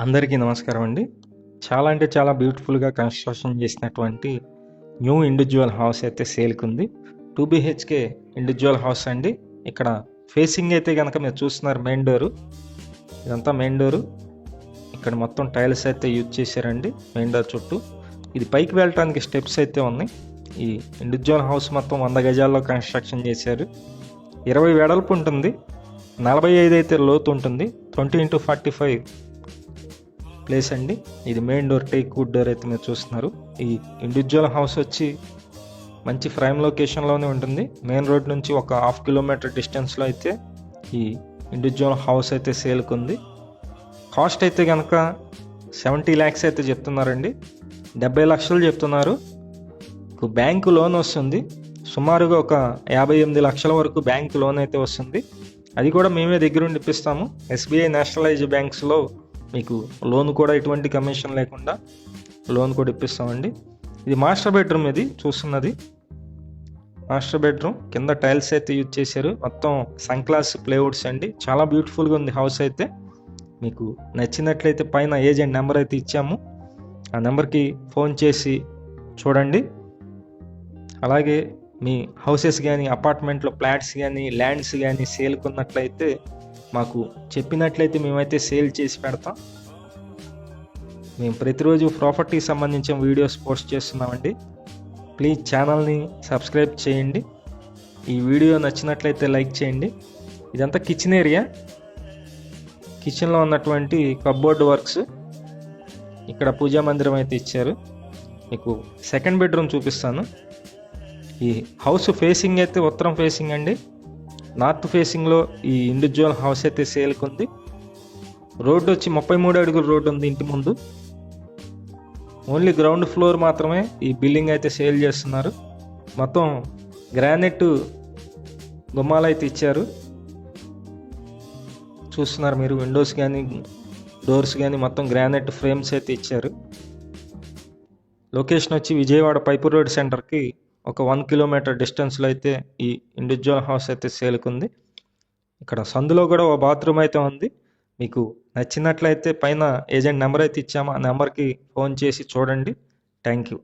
అందరికీ నమస్కారం అండి. చాలా అంటే చాలా బ్యూటిఫుల్గా కన్స్ట్రక్షన్ చేసినటువంటి న్యూ ఇండివిజువల్ హౌస్ అయితే సేల్కి ఉంది టూ బిహెచ్కే ఇండివిజువల్ హౌస్ అండి. ఇక్కడ ఫేసింగ్ అయితే కనుక మీరు చూస్తున్నారు మెయిన్ డోరు ఇదంతా మెయిన్ డోరు ఇక్కడ మొత్తం టైల్స్ అయితే యూజ్ చేశారండి మెయిన్ డోర్ చుట్టూ. ఇది పైకి వెళ్ళటానికి స్టెప్స్ అయితే ఉన్నాయి. ఈ ఇండివిజువల్ హౌస్ మొత్తం వంద గజాల్లో కన్స్ట్రక్షన్ చేశారు. ఇరవై వెడల్పు ఉంటుంది. నలభై ఐదు అయితే లోతు ఉంటుంది. Twenty into forty five place అండి. ఇది main door teak wood door అయితే మీరు చూస్తున్నారు. ఈ ఇండివిజువల్ హౌస్ వచ్చి మంచి ప్రైమ్ లొకేషన్లోనే ఉంటుంది. మెయిన్ రోడ్ నుంచి ఒక హాఫ్ కిలోమీటర్ డిస్టెన్స్లో అయితే ఈ ఇండివిజువల్ హౌస్ అయితే సేల్కి ఉంది కాస్ట్ అయితే కనుక సెవెంటీ ల్యాక్స్ అయితే చెప్తున్నారండి. డెబ్బై లక్షలు చెప్తున్నారు. బ్యాంకు లోన్ వస్తుంది. సుమారుగా ఒక యాభై ఎనిమిది లక్షల వరకు బ్యాంకు లోన్ అయితే వస్తుంది. అది కూడా మేమే దగ్గరుండి ఇప్పిస్తాము. ఎస్బీఐ నేషనలైజ్ బ్యాంక్స్లో మీకు లోన్ కూడా ఎటువంటి కమిషన్ లేకుండా లోన్ కూడా ఇప్పిస్తామండి. ఇది మాస్టర్ బెడ్రూమ్ ఇది చూస్తున్నది. మాస్టర్ బెడ్రూమ్ కింద టైల్స్ అయితే యూజ్ చేశారు. మొత్తం సన్ క్లాస్ ప్లేవుడ్స్ అండి. చాలా బ్యూటిఫుల్గా ఉంది హౌస్ అయితే. మీకు నచ్చినట్లయితే పైన ఏజెంట్ నెంబర్ అయితే ఇచ్చాము. ఆ నెంబర్కి ఫోన్ చేసి చూడండి. అలాగే మీ హౌసెస్ కానీ అపార్ట్మెంట్లో ఫ్లాట్స్ కానీ ల్యాండ్స్ కానీ సేల్కున్నట్లయితే మాకు చెప్పినట్లయితే మేమైతే సేల్ చేసి పెడతాం. మేము ప్రతిరోజు ప్రాపర్టీకి సంబంధించిన వీడియోస్ పోస్ట్ చేస్తున్నామండి. ప్లీజ్ ఛానల్ని సబ్స్క్రైబ్ చేయండి. ఈ వీడియో నచ్చినట్లయితే లైక్ చేయండి. ఇదంతా కిచెన్ ఏరియా. కిచెన్లో ఉన్నటువంటి కబ్బోర్డ్ వర్క్స్. ఇక్కడ పూజా మందిరం అయితే ఇచ్చారు. మీకు సెకండ్ బెడ్రూమ్ చూపిస్తాను. ఈ హౌస్ ఫేసింగ్ అయితే ఉత్తరం ఫేసింగ్ అండి. నార్త్ ఫేసింగ్లో ఈ ఇండివిజువల్ హౌస్ అయితే సేల్కి ఉంది. రోడ్డు వచ్చి ముప్పై మూడు అడుగుల రోడ్డు ఉంది ఇంటి ముందు. ఓన్లీ గ్రౌండ్ ఫ్లోర్ మాత్రమే ఈ బిల్డింగ్ అయితే సేల్ చేస్తున్నారు. మొత్తం గ్రానైట్ గుమ్మాలు అయితే ఇచ్చారు. చూస్తున్నారు మీరు విండోస్ కానీ డోర్స్ కానీ మొత్తం గ్రానైట్ ఫ్రేమ్స్ అయితే ఇచ్చారు. లొకేషన్ వచ్చి విజయవాడ పైపు రోడ్ సెంటర్కి ఒక వన్ కిలోమీటర్ డిస్టెన్స్లో అయితే ఈ ఇండివిజువల్ హౌస్ అయితే సేల్కుంది. ఇక్కడ సందులో కూడా ఒక బాత్రూమ్ అయితే ఉంది. మీకు నచ్చినట్లయితే పైన ఏజెంట్ నెంబర్ అయితే ఇచ్చాము? ఆ నెంబర్కి ఫోన్ చేసి చూడండి. Thank you